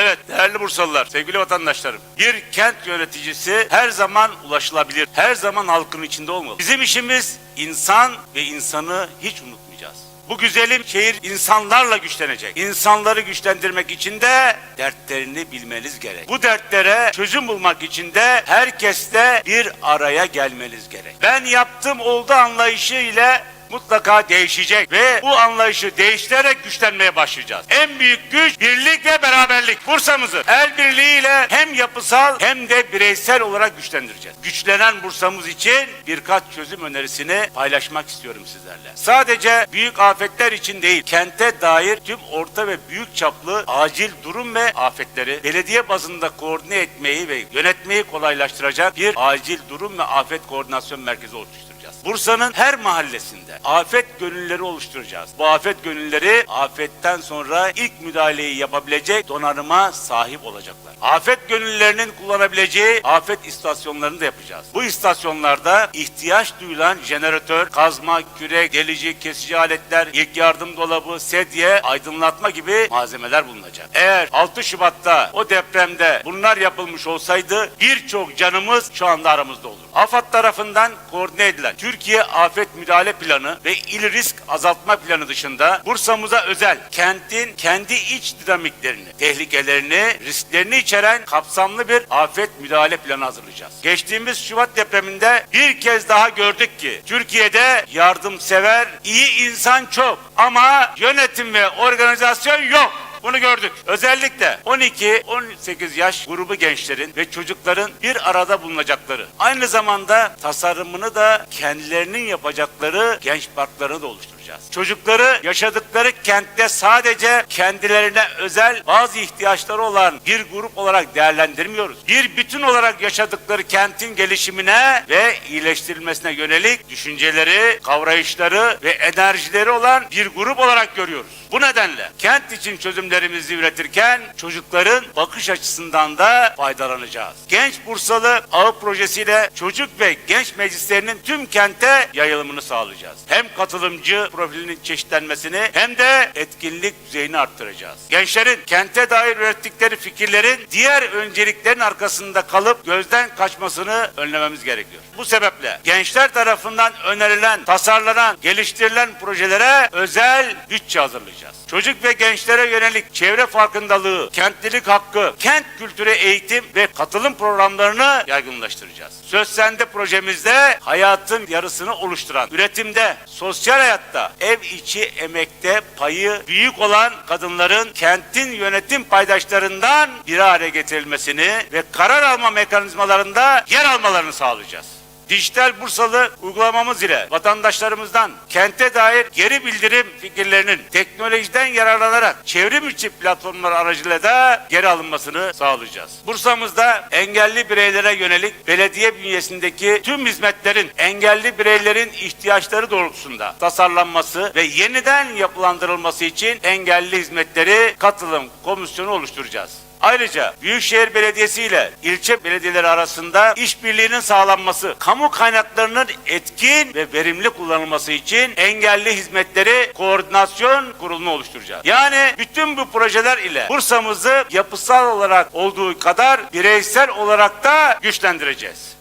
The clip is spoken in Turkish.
Evet değerli Bursalılar, sevgili vatandaşlarım. Bir kent yöneticisi her zaman ulaşılabilir. Her zaman halkın içinde olmalı. Bizim işimiz insan ve insanı hiç unutmayacağız. Bu güzelim şehir insanlarla güçlenecek. İnsanları güçlendirmek için de dertlerini bilmeniz gerek. Bu dertlere çözüm bulmak için de herkesle bir araya gelmeniz gerek. Ben yaptım oldu anlayışı ile mutlaka değişecek ve bu anlayışı değiştirerek güçlenmeye başlayacağız. En büyük güç birlik ve beraberlik. Bursa'mızı el birliğiyle hem yapısal hem de bireysel olarak güçlendireceğiz. Güçlenen Bursa'mız için birkaç çözüm önerisini paylaşmak istiyorum sizlerle. Sadece büyük afetler için değil, kente dair tüm orta ve büyük çaplı acil durum ve afetleri belediye bazında koordine etmeyi ve yönetmeyi kolaylaştıracak bir acil durum ve afet koordinasyon merkezi oluşturacağız. Bursa'nın her mahallesinde afet gönülleri oluşturacağız. Bu afet gönülleri afetten sonra ilk müdahaleyi yapabilecek donanıma sahip olacaklar. Afet gönüllülerinin kullanabileceği afet istasyonlarını da yapacağız. Bu istasyonlarda ihtiyaç duyulan jeneratör, kazma, kürek, delici, kesici aletler, ilk yardım dolabı, sedye, aydınlatma gibi malzemeler bulunacak. Eğer 6 Şubat'ta o depremde bunlar yapılmış olsaydı birçok canımız şu anda aramızda olur. AFAD tarafından koordine edilen Türkiye Afet Müdahale Planı ve İl Risk Azaltma Planı dışında Bursa'mıza özel kentin kendi iç dinamiklerini, tehlikelerini, risklerini içeren kapsamlı bir afet müdahale planı hazırlayacağız. Geçtiğimiz Şubat depreminde bir kez daha gördük ki Türkiye'de yardımsever, iyi insan çok ama yönetim ve organizasyon yok. Bunu gördük. Özellikle 12-18 yaş grubu gençlerin ve çocukların bir arada bulunacakları. Aynı zamanda tasarımını da kendilerinin yapacakları genç parklarını da oluşturacağız. Çocukları yaşadıkları kentte sadece kendilerine özel bazı ihtiyaçları olan bir grup olarak değerlendirmiyoruz. Bir bütün olarak yaşadıkları kentin gelişimine ve iyileştirilmesine yönelik düşünceleri, kavrayışları ve enerjileri olan bir grup olarak görüyoruz. Bu nedenle kent için çözümlerimizi üretirken çocukların bakış açısından da faydalanacağız. Genç Bursalı Ağı projesiyle çocuk ve genç meclislerinin tüm kente yayılımını sağlayacağız. Hem katılımcı profilinin çeşitlenmesini hem de etkinlik düzeyini arttıracağız. Gençlerin kente dair ürettikleri fikirlerin diğer önceliklerin arkasında kalıp gözden kaçmasını önlememiz gerekiyor. Bu sebeple gençler tarafından önerilen, tasarlanan, geliştirilen projelere özel bütçe hazırlayacağız. Çocuk ve gençlere yönelik çevre farkındalığı, kentlilik hakkı, kent kültürü eğitim ve katılım programlarını yaygınlaştıracağız. Söz Sende projemizde hayatın yarısını oluşturan, üretimde, sosyal hayatta, ev içi emekte payı büyük olan kadınların kentin yönetim paydaşlarından bir araya getirilmesini ve karar alma mekanizmalarında yer almalarını sağlayacağız. Dijital Bursalı uygulamamız ile vatandaşlarımızdan kente dair geri bildirim fikirlerinin teknolojiden yararlanarak çevrim içi platformlar aracılığıyla da geri alınmasını sağlayacağız. Bursa'mızda engelli bireylere yönelik belediye bünyesindeki tüm hizmetlerin engelli bireylerin ihtiyaçları doğrultusunda tasarlanması ve yeniden yapılandırılması için engelli hizmetleri katılım komisyonu oluşturacağız. Ayrıca Büyükşehir Belediyesi ile ilçe belediyeleri arasında işbirliğinin sağlanması, kamu kaynaklarının etkin ve verimli kullanılması için engelli hizmetleri koordinasyon kurulunu oluşturacağız. Yani bütün bu projeler ile Bursa'mızı yapısal olarak olduğu kadar bireysel olarak da güçlendireceğiz.